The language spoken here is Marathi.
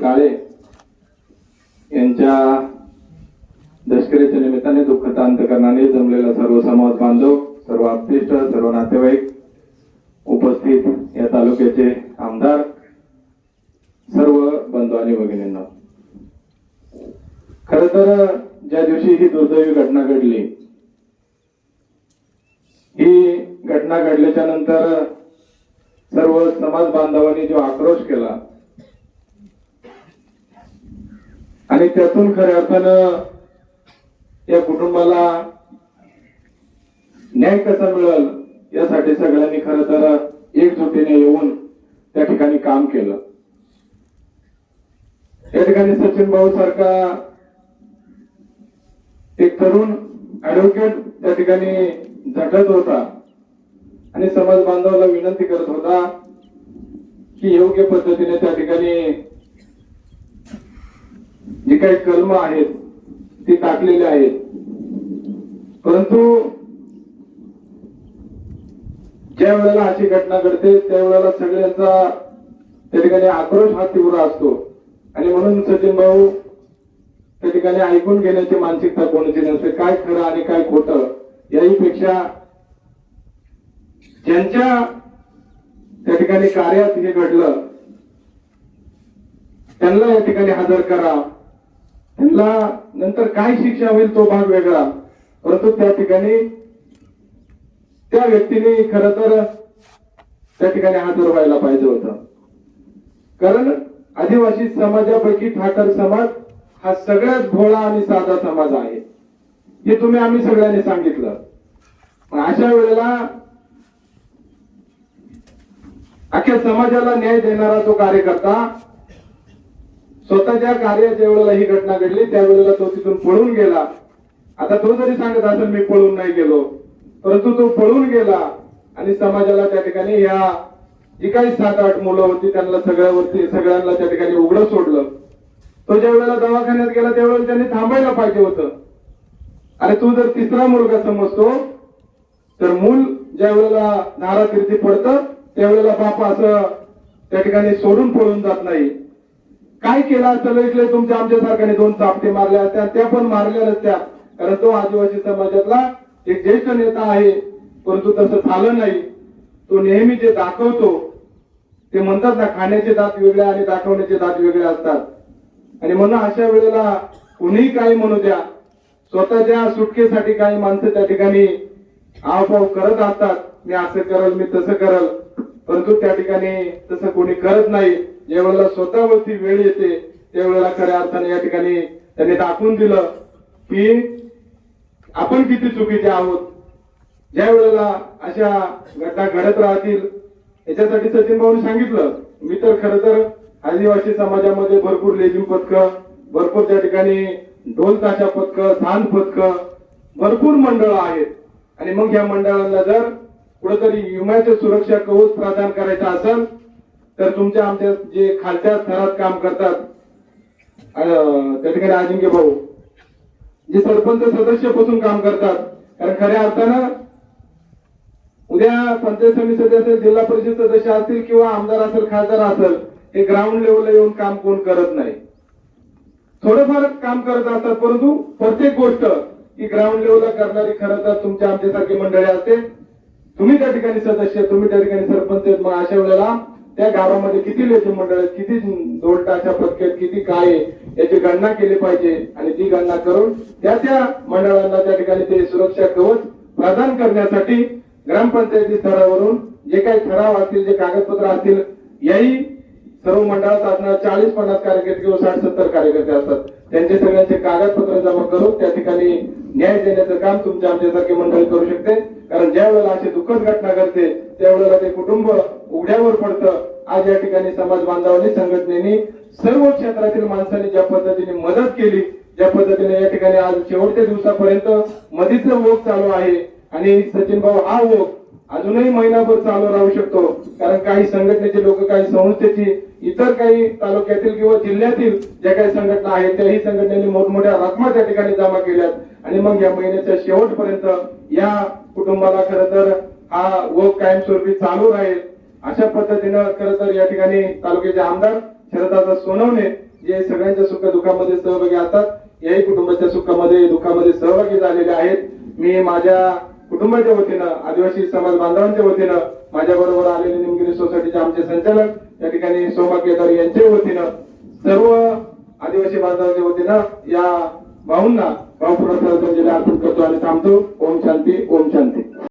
काळे यांच्या दशकरीच्या निमित्ताने दुःखता अंतकरणाने जमलेला सर्व समाज बांधव सर्व आप्तिष्ट सर्व नातेवाईक उपस्थित या तालुक्याचे आमदार सर्व बंधू आणि भगिनींना. खर तर ज्या दिवशी ही दुर्दैवी घटना घडली ही घटना घडल्याच्या नंतर सर्व समाज बांधवांनी जो आक्रोश केला आणि त्यातून खऱ्या अर्थानं या कुटुंबाला न्याय कसा मिळेल यासाठी सगळ्यांनी खरं तर एकजुटीने येऊन त्या ठिकाणी काम केलं. या ठिकाणी सचिन भाऊ सारखा एक तरुण ऍडव्होकेट त्या ठिकाणी झटत होता आणि समाज बांधवाला विनंती करत होता की योग्य पद्धतीने त्या ठिकाणी जे काही कलम आहेत ते टाकलेले आहेत. परंतु ज्या वेळेला अशी घटना घडते त्यावेळेला सगळ्यांचा त्या ठिकाणी आक्रोश हा तीव्र असतो. आणि म्हणून सचिन भाऊ त्या ठिकाणी ऐकून घेण्याची मानसिकता कोणाची नसते. काय खरं आणि काय खोटं याही पेक्षा ज्यांच्या त्या ठिकाणी कार्यात हे घडलं त्यांना या ठिकाणी हजर करा. त्यांना नंतर काय शिक्षा होईल तो भाग वेगळा. परंतु त्या ठिकाणी त्या व्यक्तीने खर तर त्या ठिकाणी हजर व्हायला पाहिजे होत. कारण आदिवासी समाजापैकी ठाकर समाज हा सगळ्यात भोळा आणि साधा समाज आहे. हे तुम्ही आम्ही सगळ्यांनी सांगितलं. पण अशा वेळेला अख्ख्या समाजाला न्याय देणारा तो कार्यकर्ता स्वतःच्या कार्याच्या वेळेला ही घटना घडली त्यावेळेला तो तिथून पळून गेला. आता तो जरी सांगत असेल मी पळून नाही गेलो परंतु तो पळून गेला आणि समाजाला त्या ठिकाणी या जी काही सात आठ मुलं होती त्यांना सगळ्यावरती सगळ्यांना त्या ठिकाणी उघडं सोडलं. तो ज्या वेळेला दवाखान्यात गेला त्यावेळेला त्यांनी थांबायला पाहिजे होतं. अरे तू जर तिसरा मुलगा समजतो तर मूल ज्या वेळेला धारातीर्थी पडतं त्यावेळेला बाप असं त्या ठिकाणी सोडून पळून जात नाही. काय केलं असतं इकडे तुमच्या आमच्यासारख्याने दोन चापटे मारल्या असत्या त्या पण मारल्या नसत्या. कारण तो आदिवासी समाजातला एक ज्येष्ठ नेता आहे परंतु तसं झालं नाही. तो नेहमी जे दाखवतो ते म्हणतात ना खाण्याचे दात वेगळे आणि दाखवण्याचे दात वेगळे असतात. आणि म्हणून अशा वेळेला कुणीही काही म्हणू द्या स्वतःच्या सुटकेसाठी काही माणसं त्या ठिकाणी आवपाव करत असतात. मी असं करल मी तसं करल. परंतु त्या ठिकाणी तसं कोणी करत नाही. ज्या स्वतःवरती वेळ येते त्यावेळेला खऱ्या अर्थाने या ठिकाणी त्यांनी दाखवून दिलं की आपण किती चुकीचे आहोत. ज्या वेळेला अशा घटना घडत राहतील याच्यासाठी सचिन भाऊनी सांगितलं मी तर खर तर आदिवासी समाजामध्ये भरपूर लेझिम पथक भरपूर त्या ठिकाणी ढोल ताशा पथक धान पथक भरपूर मंडळ आहेत. आणि मग या मंडळांना जर कुठेतरी विम्याचे सुरक्षा कवच प्रदान करायचं असेल तर तुमच्या आमच्या जे खालच्या स्तरात काम करतात त्या ठिकाणी अजिंक्य भाऊ जे सरपंच सदस्यापासून काम करतात. कारण खऱ्या अर्थानं उद्या पंचायत समिती सदस्य असेल जिल्हा परिषद सदस्य असतील किंवा आमदार असेल खासदार असेल हे ग्राउंड लेवलला येऊन काम कोण करत नाही. थोडंफार काम करत असतात परंतु प्रत्येक गोष्ट ही ग्राउंड लेवलला करणारी खरं तर तुमच्या आमच्यासारखी मंडळी असते. तुम्ही त्या ठिकाणी सदस्य तुम्ही त्या ठिकाणी सरपंच आहेत मग अशा वेळेला त्या गावामध्ये किती लेखी मंडळ किती दोन टाच्या किती काय आहे याची गणना केली पाहिजे आणि ती गणना करून त्या त्या मंडळांना त्या ठिकाणी ते सुरक्षा कवच प्रदान करण्यासाठी ग्रामपंचायती स्तरावरून जे काही ठराव असतील जे कागदपत्र असतील याही सर्व मंडळात असणार चाळीस पन्नास कार्यकर्ते किंवा साठ सत्तर कार्यकर्ते असतात. त्यांचे सगळ्यांचे कागदपत्र जमा करून त्या ठिकाणी न्याय देण्याचं काम तुमच्या आमच्यासारखी मंडळी करू शकते. कारण ज्या वेळेला अशी दुःखद घटना घडते त्यावेळेला ते कुटुंब उघड्यावर पडतं. आज या ठिकाणी समाज बांधवांनी संघटनेनी सर्व क्षेत्रातील माणसांनी ज्या पद्धतीने मदत केली ज्या पद्धतीने या ठिकाणी आज शेवटच्या दिवसापर्यंत मदीचं ओघ चालू आहे. आणि सचिन भाऊ हा ओघ अजूनही महिनाभर चालू राहू शकतो. कारण काही संघटनेचे लोक काही संस्थेची इतर काही तालुक्यातील किंवा जिल्ह्यातील ज्या काही संघटना आहेत त्याही संघटनेने मोठमोठ्या रकमा त्या ठिकाणी जमा केल्यात. आणि मग या महिन्याच्या शेवटपर्यंत या कुटुंबाला खर तर हा ओघ कायमस्वरूपी चालू राहील. अशा पद्धतीनं खर तर या ठिकाणी तालुक्याचे आमदार शरदादा सोनवणे जे सगळ्यांच्या सुख दुःखामध्ये सहभागी असतात. याही कुटुंबाच्या सुखामध्ये दुःखामध्ये सहभागी झालेले आहेत. मी माझ्या कुटुंबाच्या वतीनं आदिवासी समाज बांधवांच्या वतीनं माझ्या बरोबर आलेले निमगिरी सोसायटीचे आमचे संचालक या ठिकाणी सोमा केदार यांच्या वतीनं सर्व आदिवासी बांधवांच्या वतीनं या भाऊंना भाऊ पुरस्कार अर्पण करतो आणि थांबतो. ओम शांती ओम शांती.